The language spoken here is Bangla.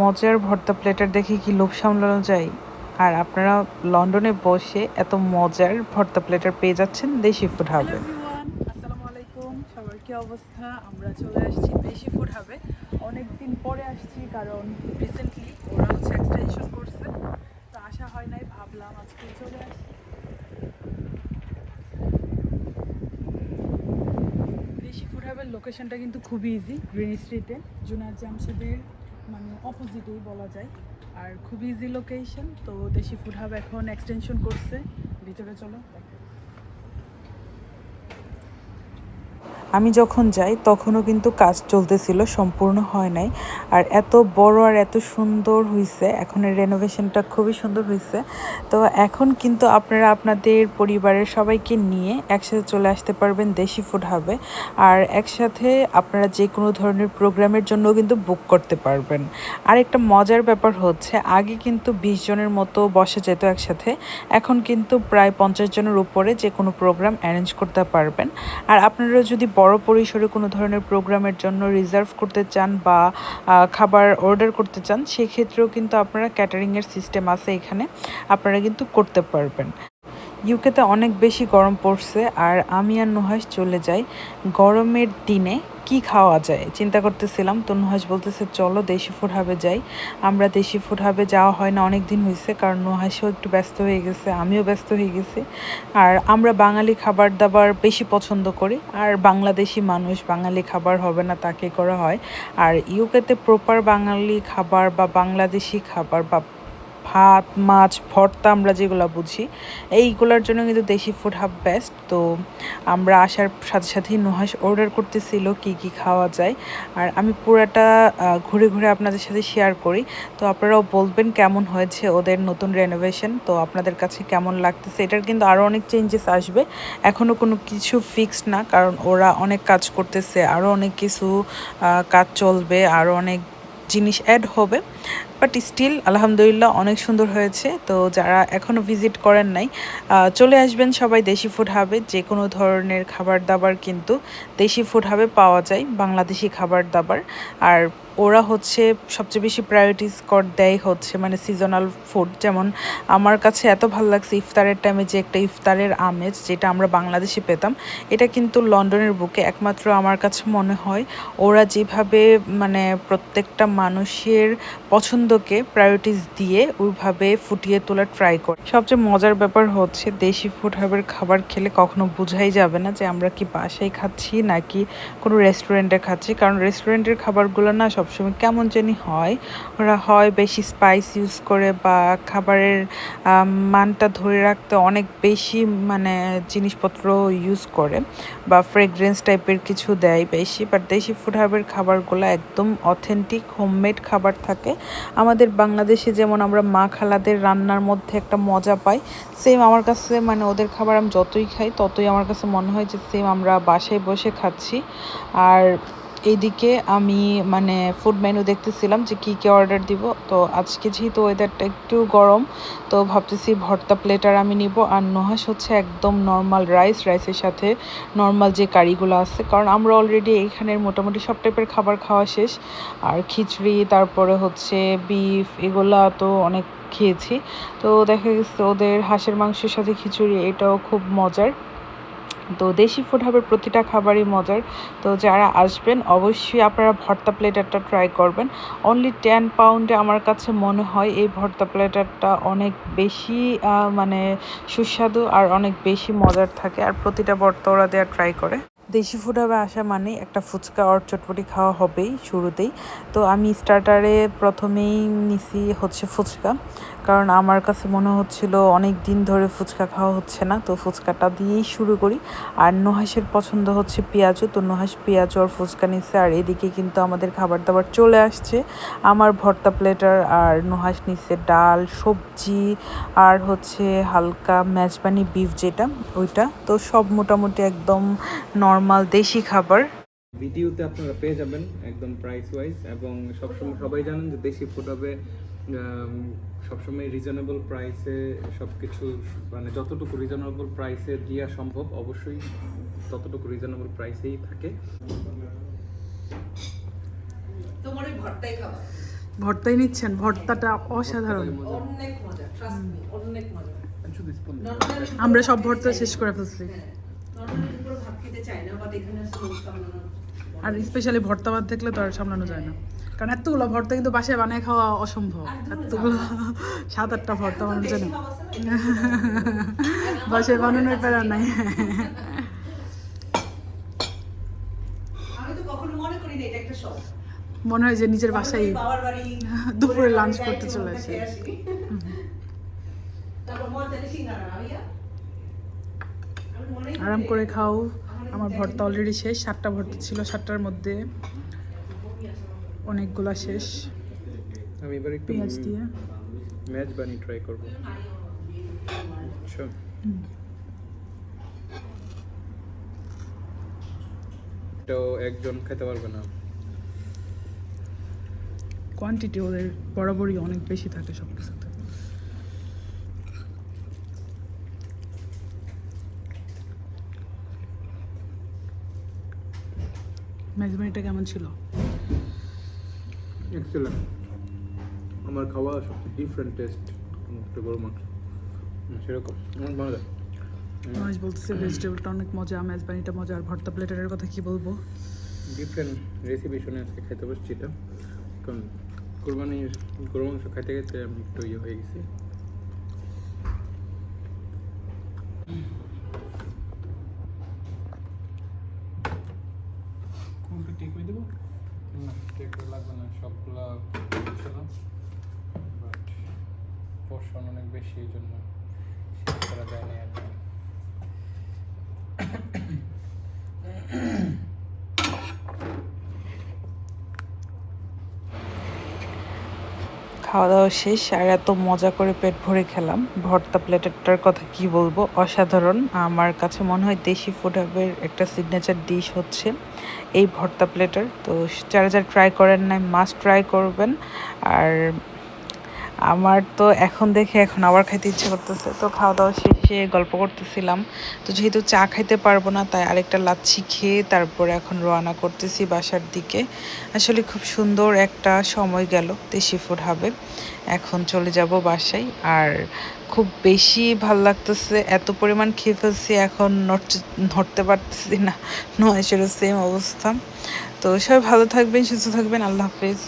মজার ভর্তা প্লেটার দেখে কি লোভ সামলানো যায়? আর আপনারা লন্ডনে বসে এত মজার ভর্তা প্লেটার পেয়ে যাচ্ছেন দেশি ফুড হাবে আসসালামু আলাইকুম। সবার কি অবস্থা? আমরা চলে আসছি বেশি ফুড হবে অনেক দিন পরে আসছি কারণ রিসেন্টলি ওরা হচ্ছে এক্সটেনশন করছে। তো আসা হয় নাই, ভাবলাম আজকে চলে আসি। দেশি ফুড হাবের লোকেশনটা কিন্তু খুবই ইজি গ্রিন স্ট্রিটে জুনার জামশেদের মানে অপোজিটেই বলা যায়। আর খুব ইজি লোকেশন তো দেশি ফুড হাব এখন এক্সটেনশন করছে। ভিতরে চলো, দেখ। আমি যখন যাই, তখনও কিন্তু কাজ চলতেছিল, সম্পূর্ণ হয় নাই। আর এত বড় আর এত সুন্দর হয়েছে এখন এর রেনোভেশনটা খুবই সুন্দর হয়েছে তো এখন কিন্তু আপনারা আপনাদের পরিবারের সবাইকে নিয়ে একসাথে চলে আসতে পারবেন দেশি ফুড হাবে আর একসাথে আপনারা যে কোনো ধরনের প্রোগ্রামের জন্য কিন্তু বুক করতে পারবেন। আর একটা মজার ব্যাপার হচ্ছে, আগে কিন্তু বিশ জনের মতো বসা যেত একসাথে। এখন কিন্তু প্রায় পঞ্চাশ জনের উপরে যে কোনো প্রোগ্রাম অ্যারেঞ্জ করতে পারবেন। আর আপনারা যদি বড় পরিসরে কোনো ধরনের প্রোগ্রামের জন্য রিজার্ভ করতে চান বা খাবার অর্ডার করতে চান, সেক্ষেত্রেও কিন্তু আপনারা ক্যাটারিংয়ের সিস্টেম আছে এখানে। আপনারা কিন্তু করতে পারবেন। ইউকেতে অনেক বেশি গরম পড়ছে, আর আমি আর নুহাস চলে যাই গরমের দিনে। কি খাওয়া যায়? চিন্তা করতেছিলাম। তো নুহাস বলতেছে, চলো দেশি ফুড হাবে যাই। আমরা দেশি ফুড হাবে যাওয়া হয় না অনেক দিন হয়েছে কারণ নুহাসও একটু ব্যস্ত হয়ে গেছে, আমিও ব্যস্ত হয়ে গেছি। আর আমরা বাঙালি খাবার দাবার বেশি পছন্দ করি। আর বাংলাদেশি মানুষ বাঙালি খাবার হবে না তাকে করা হয়। আর ইউকেতে প্রপার বাঙালি খাবার বা বাংলাদেশি খাবার বা ভাত, মাছ, ভর্তা আমরা যেগুলো বুঝি, এইগুলোর জন্য কিন্তু দেশি ফুড হাব বেস্ট তো আমরা আসার সাথে সাথেই নুহাস অর্ডার করতেছিল কি কি খাওয়া যায়। আর আমি পুরাটা ঘুরে ঘুরে আপনাদের সাথে শেয়ার করি। তো আপনারাও বলবেন কেমন হয়েছে ওদের নতুন রেনোভেশন তো আপনাদের কাছে কেমন লাগতেছে? এটার কিন্তু আরও অনেক চেঞ্জেস আসবে। এখনও কোনো কিছু ফিক্সড না, কারণ ওরা অনেক কাজ করতেছে আরও অনেক কিছু কাজ চলবে আরও অনেক জিনিস অ্যাড হবে। বাট স্টিল আলহামদুলিল্লাহ, অনেক সুন্দর হয়েছে। তো যারা এখনও ভিজিট করেন নাই চলে আসবেন সবাই দেশি ফুড হাবে যে কোনো ধরনের খাবার দাবার কিন্তু দেশি ফুড হাবে পাওয়া যায়, বাংলাদেশি খাবার দাবার। আর ওরা হচ্ছে সবচেয়ে বেশি প্রায়োরিটিস কর দেয় হচ্ছে মানে সিজনাল ফুড যেমন আমার কাছে এত ভালো লাগছে ইফতারের টাইমে যে একটা ইফতারের আমেজ, যেটা আমরা বাংলাদেশে পেতাম, এটা কিন্তু লন্ডনের বুকে একমাত্র আমার কাছে মনে হয়। ওরা যেভাবে মানে প্রত্যেকটা মানুষের পছন্দকে প্রায়োরিটিস দিয়ে ওইভাবে ফুটিয়ে তোলার ট্রাই করে। সবচেয়ে মজার ব্যাপার হচ্ছে দেশি ফুড হাবের খাবার খেলে কখনো বোঝাই যাবে না যে আমরা কি বাসায় খাচ্ছি নাকি কোনো রেস্টুরেন্টে খাচ্ছি। কারণ রেস্টুরেন্টের খাবারগুলো না সবসময় কেমন জানি হয়। ওরা হয় বেশি স্পাইস ইউজ করে বা খাবারের মানটা ধরে রাখতে অনেক বেশি মানে জিনিসপত্র ইউজ করে বা ফ্রেগরেন্স টাইপের কিছু দেয় বেশি। বাট দেশি ফুড হাবের খাবারগুলো একদম অথেন্টিক হোমমেড খাবার থাকে। আমাদের বাংলাদেশে যেমন আমরা মা খালাদের রান্নার মধ্যে একটা মজা পাই সেম আমার কাছে মানে ওদের খাবার আমি যতই খাই ততই আমার কাছে মনে হয় যে সেম আমরা বাসায় বসে খাচ্ছি। আর এইদিকে আমি মানে ফুড মেনু দেখতেছিলাম যে কী কী অর্ডার দিব। তো আজকে যেহেতু ওয়েদারটা একটু গরম, তো ভাবতেছি ভর্তা প্লেটার আমি নিব। আর নোহাস হচ্ছে একদম নর্মাল রাইস রাইসের সাথে নর্মাল যে কারিগুলো আছে। কারণ আমরা অলরেডি এইখানের মোটামুটি সব টাইপের খাবার খাওয়া শেষ। আর খিচড়ি, তারপরে হচ্ছে বিফ এগুলা তো অনেক খেয়েছি। তো দেখা গেছে ওদের হাঁসের মাংসের সাথে খিচুড়ি, এটাও খুব মজার। তো দেশি ফুড হাবের প্রতিটা খাবারই মজার। তো যারা আসবেন, অবশ্যই আপনারা ভর্তা প্লেটারটা ট্রাই করবেন। অনলি টেন পাউন্ডে আমার কাছে মনে হয় এই ভর্তা প্লেটারটা অনেক বেশি মানে সুস্বাদু আর অনেক বেশি মজার থাকে। আর প্রতিটা ভর্তা ওরা দেওয়া ট্রাই করে। দেশি ফুড হবে আসা মানে একটা ফুচকা আর চটপটি খাওয়া হবেই শুরুতেই। তো আমি স্টার্টারে প্রথমেই নিছি হচ্ছে ফুচকা। কারণ আমার কাছে মনে হচ্ছিল অনেক দিন ধরে ফুচকা খাওয়া হচ্ছে না, তো ফুচকাটা দিয়েই শুরু করি। আর নুহাসের পছন্দ হচ্ছে পেঁয়াজু, তো নুহাস পেঁয়াজু আর ফুচকা নিচ্ছে আর এদিকে কিন্তু আমাদের খাবার দাবার চলে আসছে। আমার ভর্তা প্লেটার আর নুহাস নিচ্ছে ডাল, সবজি, আর হচ্ছে হালকা মেজবানি বিফ যেটা, ওইটা। তো সব মোটামুটি একদম নর্মাল দেশি খাবার। ভিডিওতে আপনারা পেয়ে যাবেন একদম প্রাইস ওয়াইজ এবং সবসময় সবাই জানেন যে দেশি ফুড হবে সবসময় রিজনেবল প্রাইসে সব কিছু মানে যতটুকু রিজনেবল প্রাইসে দেওয়া সম্ভব অবশ্যই ততটুকু রিজনেবল প্রাইসেই থাকে। তোমার ওই ভর্তাই খাবা। ভর্তাই নিচ্ছেন? ভর্তাটা অসাধারণ। অনেক মজা। ট্রাস্ট মি অনেক মজা। নর্মালি আমরা সব ভর্তা শেষ করে ফেলছি। নর্মালি দুপুরে ভাত খেতে চাই না বাট এখানে আর স্পেশালি ভর্তা ভাত দেখলে তো আর সামলানো যায় না। কারণ এতগুলো ভর্তা কিন্তু বাসায় বানিয়ে খাওয়া অসম্ভব। এতগুলো সাত আটটা ভর্তা বানানো যায় না। বাসায় বানানোর প্যারা নাই। মনে হয় যে নিজের বাসায় দুপুরে লাঞ্চ করতে চলে আসি। আরাম করে খাও। আমার ভর্তা অলরেডি শেষ সাতটা ভর্তা ছিল সাতটার মধ্যে অনেকগুলা শেষ। আমি এবার একটু পেঁয়াজ দিয়ে। ম্যাচ বানি ট্রাই করব. এটাও একজন খেতে পারবে না। কোয়ান্টিটি ওদের বরাবরই অনেক বেশি থাকে সব কিছুতে ম্যাজমেরিটা কেমন ছিল? এক্সেলেন্ট আমার খাওয়া সবচেয়ে ডিফারেন্ট টেস্ট একটা গরু মাংস। সেরকম। আমার ভালো লাগে। মাছ বলতেছে ভেজিটেবলটা অনেক মজা মেজবানিটা মজা। আর ভর্তা প্লেটারের কথা কি বলব? ডিফারেন্ট রেসিপি শুনে আজকে খাইতে বসছি এটা। কারণ কোরবানির গরু মাংস খাইতে খেতে আমি একটু ইয়ে হয়ে গেছি। টেক করে দেবো? না টেক লাগবে না, সবগুলা ছিল বাট পোর্শন অনেক বেশি, এই জন্য করা যায় না আর খাওয়া দাওয়া শেষ, আর এত মজা করে পেট ভরে খেলাম। ভর্তা প্লেটারটার কথা কি বলব? অসাধারণ। আমার কাছে মনে হয় দেশি ফুড হাবের একটা সিগনেচার ডিশ হচ্ছে এই ভর্তা প্লেটার। তো যারা যারা ট্রাই করেন নাই মাস্ট ট্রাই করবেন। আর আমার তো এখন দেখে এখন আবার খাইতে ইচ্ছে করতেছে। তো খাওয়া দাওয়া শেষে গল্প করতেছিলাম। তো যেহেতু চা খাইতে পারব না, তাই আরেকটা লাচ্ছি খেয়ে তারপরে এখন রওনা করতেছি বাসার দিকে। আসলে খুব সুন্দর একটা সময় গেল, দেশি ফুড হবে এখন চলে যাব বাসায়। আর খুব বেশি ভালো লাগতেছে, এত পরিমাণ খেয়ে ফেলছি, এখন নড়তে পারতেছি না। নয় সেটা সেম অবস্থা। তো সবাই ভালো থাকবেন, সুস্থ থাকবেন। আল্লাহ হাফিজ।